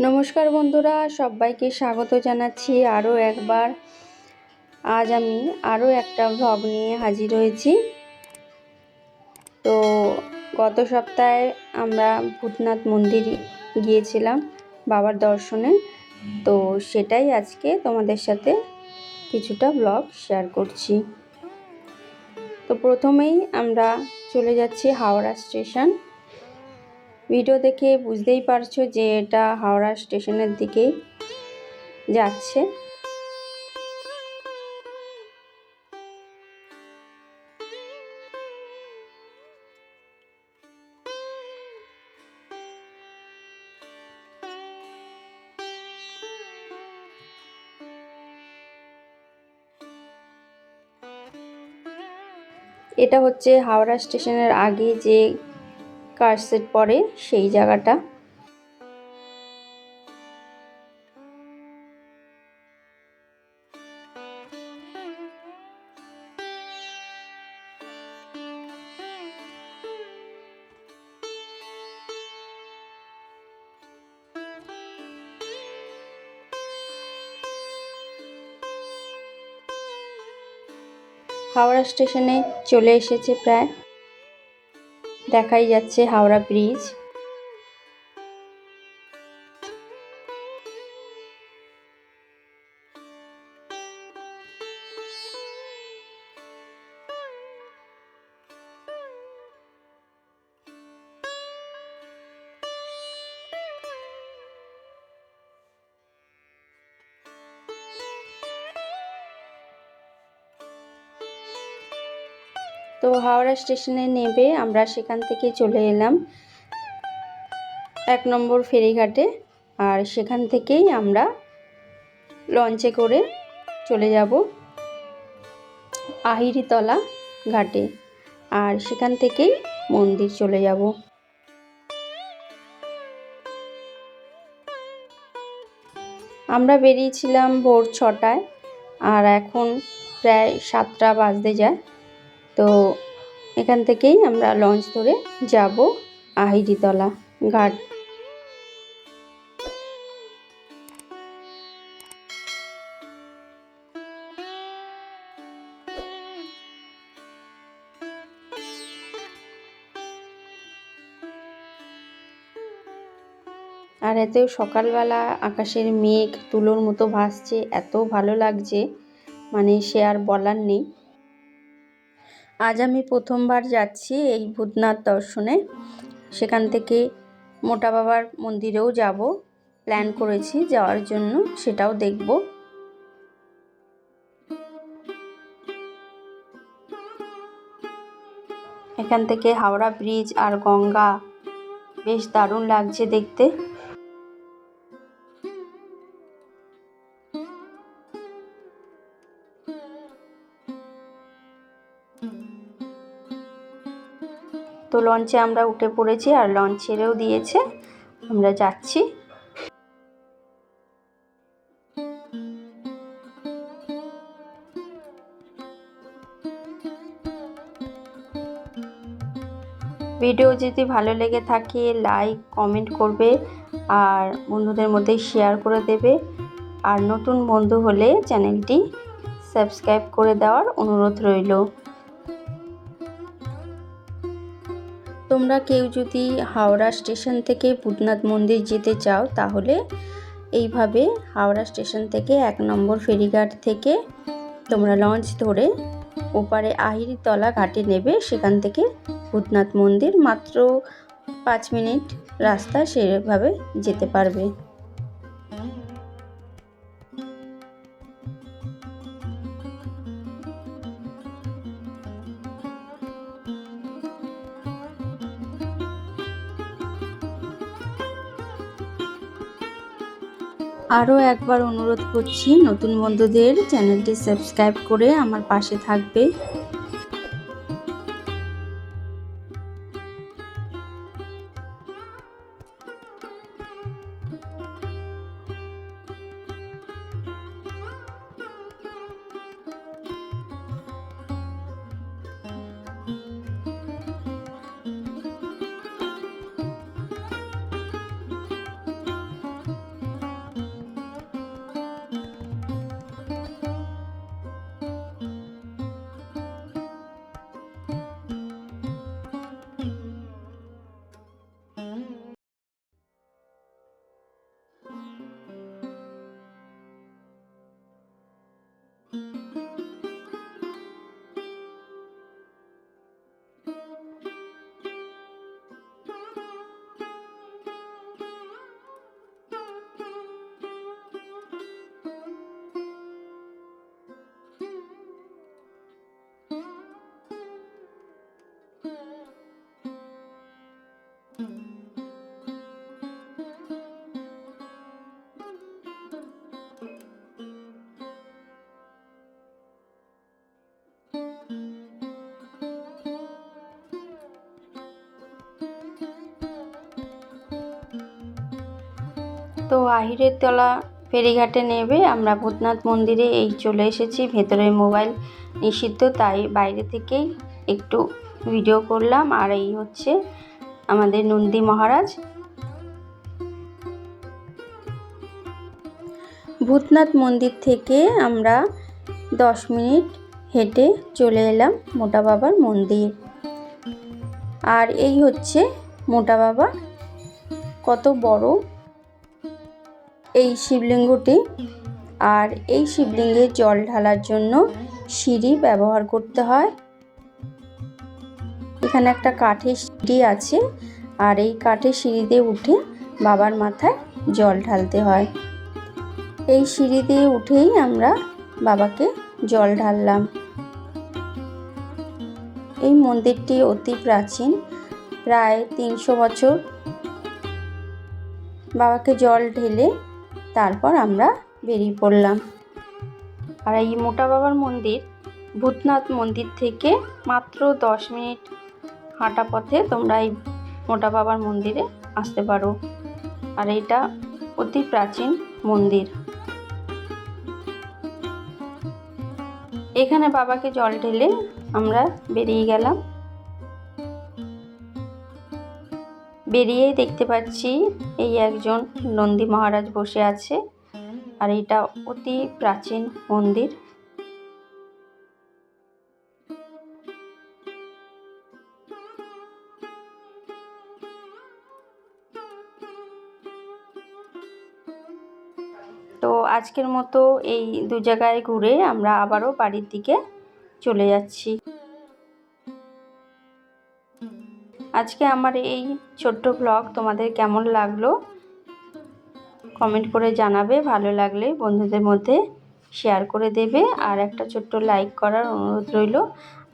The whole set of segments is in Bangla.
নমস্কার বন্ধুরা, সবাইকে স্বাগত জানাচ্ছি আরও একবার। আজ আমি আরও একটা ভ্লগ নিয়ে হাজির হয়েছি। তো গত সপ্তাহে আমরা ভূতনাথ মন্দির গিয়েছিলাম বাবার দর্শনে। তো সেটাই আজকে তোমাদের সাথে কিছুটা ব্লগ শেয়ার করছি। তো প্রথমেই আমরা চলে যাচ্ছি হাওড়া স্টেশন। ভিডিও দেখে বুঝতেই পারছ যে এটা হাওড়া স্টেশনের দিকেই যাচ্ছে। এটা হচ্ছে হাওড়া স্টেশনের আগে যে কারসেট পরে সেই জায়গাটা। হাওড়া স্টেশনে চলে এসেছে প্রায় দেখাই যাচ্ছে হাওড়া ব্রিজ। তো হাওড়া স্টেশনে নেবে, আমরা সেখান থেকে চলে এলাম। এক নম্বর ফেরিঘাটে, আর সেখান থেকেই আমরা লঞ্চে করে চলে যাব আহিরিতলা ঘাটে, আর সেখান থেকেই মন্দির চলে যাব। আমরা বেরিয়েছিলাম ভোর ছটায়, আর এখন প্রায় সাতটা বাজতে যায়। তো এখান থেকেই আমরা লঞ্চ ধরে যাব আহিরিতলা ঘাট। আর এতেও সকালবেলা আকাশের মেঘ, তুলোর মতো ভাসছে, এত ভালো লাগছে। মানে সে আর বলার নেই। আজ আমি প্রথমবার যাচ্ছি এই ভূতনাথ দর্শনে। সেখান থেকে মোটা বাবার মন্দিরেও যাব। প্ল্যান করেছি যাওয়ার জন্য, সেটাও দেখব। এখান থেকে হাওড়া ব্রিজ আর গঙ্গা, বেশ দারুণ লাগছে দেখতে। তো লঞ্চে আমরা উঠে পড়েছি আর লঞ্চ ছেড়েও দিয়েছে। আমরা যাচ্ছি। ভিডিও যদি ভালো লেগে থাকে লাইক কমেন্ট করবে আর বন্ধুদের মধ্যে শেয়ার করে দেবে। আর নতুন বন্ধু হলে চ্যানেলটি সাবস্ক্রাইব করে দেওয়ার অনুরোধ রইল। তোমরা কেউ যদি হাওড়া স্টেশন থেকে ভূতনাথ মন্দির যেতে চাও, তাহলে এইভাবে হাওড়া স্টেশন থেকে এক নম্বর ফেরিঘাট থেকে তোমরা লঞ্চ ধরে ওপারে আহিরিতলা ঘাটে নেবে। সেখান থেকে ভূতনাথ মন্দির মাত্র পাঁচ মিনিট রাস্তা সেভাবে যেতে পারবে। আরও একবার অনুরোধ করছি নতুন বন্ধুদের চ্যানেলটি সাবস্ক্রাইব করে আমার পাশে থাকবে। তো আহিরের তলা ফেরিঘাটে নেবে। আমরা ভূতনাথ মন্দিরে এই চলে এসেছি ভেতরে মোবাইল নিষিদ্ধ, তাই বাইরে থেকেই একটু ভিডিও করলাম। আর এই হচ্ছে আমাদের নন্দী মহারাজ। ভূতনাথ মন্দির থেকে আমরা দশ মিনিট হেঁটে চলে এলাম মোটা বাবার মন্দির। আর এই হচ্ছে মোটা বাবা। কত বড় এই শিবলিঙ্গটি। আর এই শিবলিঙ্গে জল ঢালার জন্য সিঁড়ি ব্যবহার করতে হয়। এখানে একটা কাঠের সিঁড়ি আছে। আর এই কাঠের সিঁড়ি দিয়ে উঠে বাবার মাথায় জল ঢালতে হয়। এই সিঁড়ি দিয়ে উঠেই আমরা বাবাকে জল ঢাললাম। এই মন্দিরটি অতি প্রাচীন, প্রায় তিনশো বছর। বাবাকে জল ঢেলে তারপর আমরা বেরিয়ে পড়লাম। আর এই মোটা বাবার মন্দির, ভূতনাথ মন্দির থেকে মাত্র দশ মিনিট হাঁটা পথে তোমরা এই মোটা বাবার মন্দিরে আসতে পারো। আর এটা অতি প্রাচীন মন্দির। এখানে বাবাকে জল ঢেলে আমরা বেরিয়ে গেলাম। বেরিয়েই দেখতে পাচ্ছি এই একজন নন্দী মহারাজ বসে আছে আর এটা অতি প্রাচীন মন্দির। তো আজকের মতো এই দু জায়গায় ঘুরে আমরা আবারও বাড়ির দিকে চলে যাচ্ছি। আজকে আমার এই ছোট্ট ব্লগ তোমাদের কেমন লাগল? কমেন্ট করে জানাবে, ভালো লাগলে বন্ধুদের মধ্যে শেয়ার করে দেবে আর একটা ছোট্ট লাইক করার অনুরোধ রইল।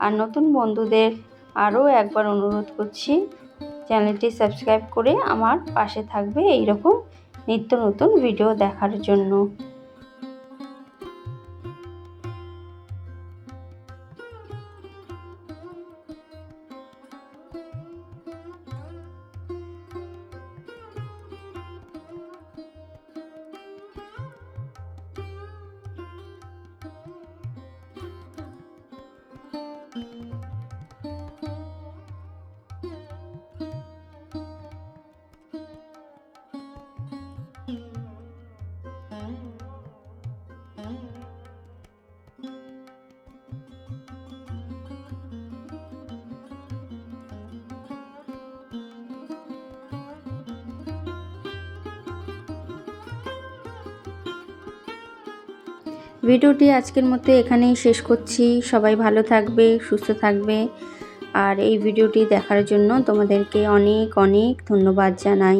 আর নতুন বন্ধুদের আরও একবার অনুরোধ করছি, চ্যানেলটি সাবস্ক্রাইব করে আমার পাশে থাকবে এই রকম নিত্য নতুন ভিডিও দেখার জন্য। ভিডিওটি আজকের মতো এখানেই শেষ করছি। সবাই ভালো থাকবে, সুস্থ থাকবে। আর এই ভিডিওটি দেখার জন্য তোমাদেরকে অনেক অনেক ধন্যবাদ জানাই।